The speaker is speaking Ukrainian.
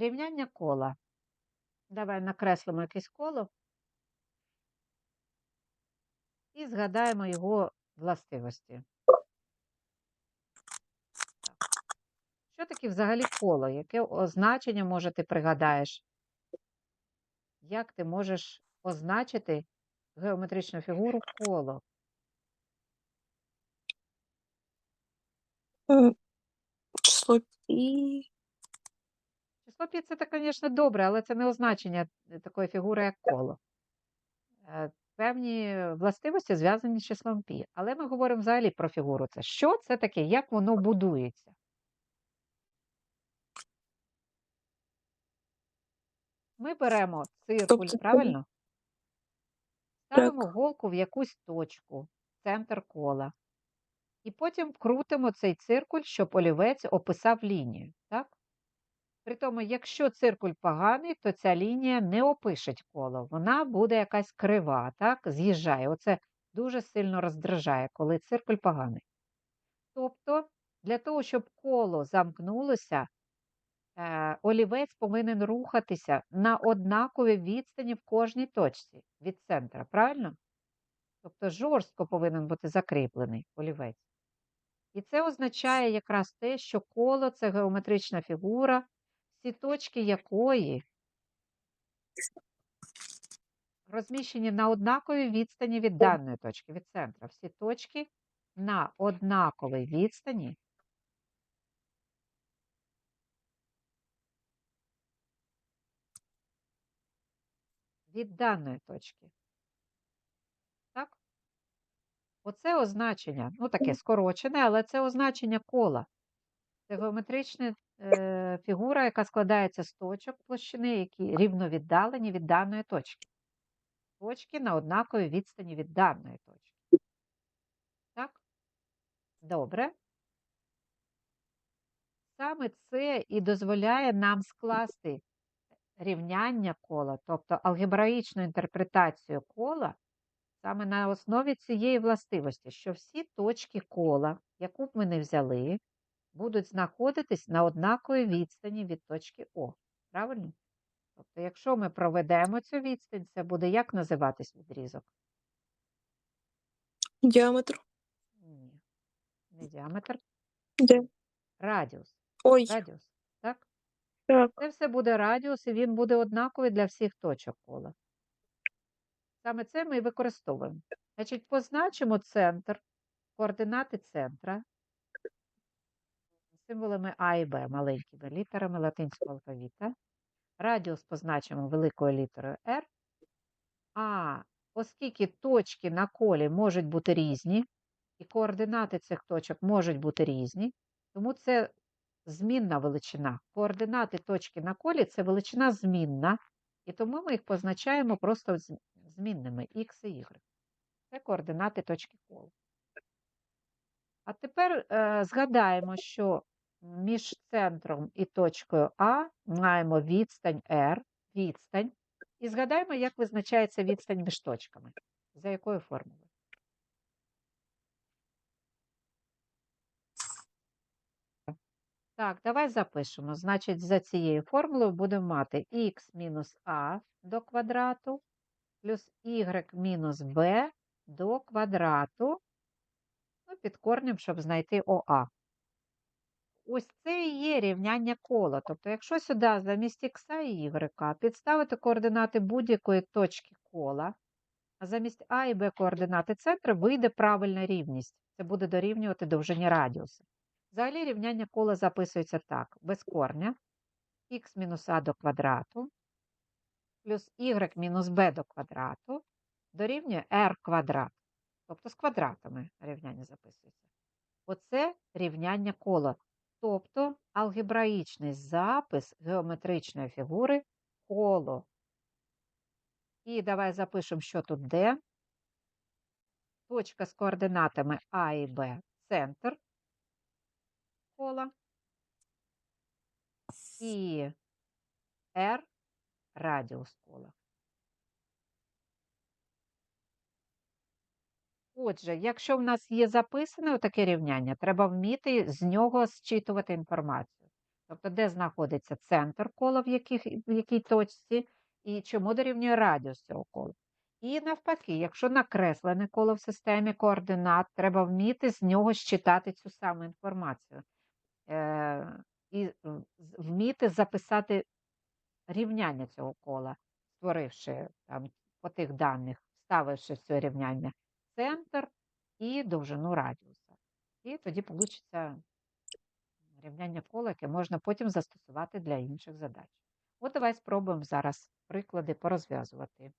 Рівняння кола. Давай накреслимо якесь коло і згадаємо його властивості. Що таке взагалі коло? Яке означення, може, ти пригадаєш? Як ти можеш означити геометричну фігуру коло? Число пі. Число пі це, звісно, добре, але це не означення е, такої фігури, як коло. Е, Певні властивості зв'язані з числом пі. Але ми говоримо взагалі про фігуру. Це що це таке, як воно будується? Ми беремо циркуль, Тобто, правильно? Ставимо голку в якусь точку, центр кола. І потім крутимо цей циркуль, щоб олівець описав лінію. Так? Притому, якщо циркуль поганий, то ця лінія не опишеть коло. Вона буде якась крива, так? з'їжджає. Оце дуже сильно роздражає, коли циркуль поганий. Тобто, для того, щоб коло замкнулося, е, олівець повинен рухатися на однаковій відстані в кожній точці від центра, правильно? Тобто жорстко повинен бути закріплений олівець. І це означає якраз те, що коло це геометрична фігура, всі точки якої розміщені на однаковій відстані від даної точки, від центра. Всі точки на однаковій відстані від даної точки. Так? Оце означення, ну таке скорочене, але це означення кола. Це геометрична е, фігура, яка складається з точок площини, які рівно віддалені від даної точки. Точки на однаковій відстані від даної точки. Так? Добре. Саме це і дозволяє нам скласти рівняння кола, тобто алгебраїчну інтерпретацію кола, саме на основі цієї властивості, що всі точки кола, яку б ми не взяли, будуть знаходитись на однаковій відстані від точки О. Правильно? Тобто, якщо ми проведемо цю відстань, це буде як називатись відрізок? Діаметр. Ні. Не діаметр, Де? радіус. Ой, Радіус. Так? так. Це все буде радіус, і він буде однаковий для всіх точок кола. Саме це ми і використовуємо. Значить, позначимо центр, координати центра символами А і Б, маленькими літерами латинського алфавіта. Радіус позначимо великою літерою R. А оскільки точки на колі можуть бути різні, і координати цих точок можуть бути різні, тому це змінна величина. Координати точки на колі це величина змінна, і тому ми їх позначаємо просто змінними x і y. Це координати точки кола. А тепер е, згадаємо, що між центром і точкою А маємо відстань R, відстань, і згадаємо, як визначається відстань між точками. За якою формулою? Так, давай запишемо. Значить, за цією формулою будемо мати х мінус а до квадрату плюс y мінус b до квадрату, ну, під корнем, щоб знайти ОА. Ось це і є рівняння кола. Тобто, якщо сюди замість х і y підставити координати будь-якої точки кола, а замість А і Б координати центру, вийде правильна рівність. Це буде дорівнювати довжині радіуса. Взагалі рівняння кола записується так: без корня х мінус а до квадрату плюс y мінус b до квадрату дорівнює r квадрат. Тобто з квадратами рівняння записується. Оце рівняння кола. Тобто алгебраїчний запис геометричної фігури коло. І давай запишемо, що тут де. Точка з координатами А і Б центр кола. І R радіус кола. Отже, якщо в нас є записане таке рівняння, треба вміти з нього зчитувати інформацію. Тобто, де знаходиться центр кола, в, яких, в якій точці, і чому дорівнює радіус цього кола. І навпаки, якщо накреслене коло в системі координат, треба вміти з нього считати цю саму інформацію. Е, і вміти записати рівняння цього кола, створивши там по тих даних, вставивши це рівняння центр і довжину радіуса. І тоді вийде рівняння кола, яке можна потім застосувати для інших задач. От давай спробуємо зараз приклади порозв'язувати.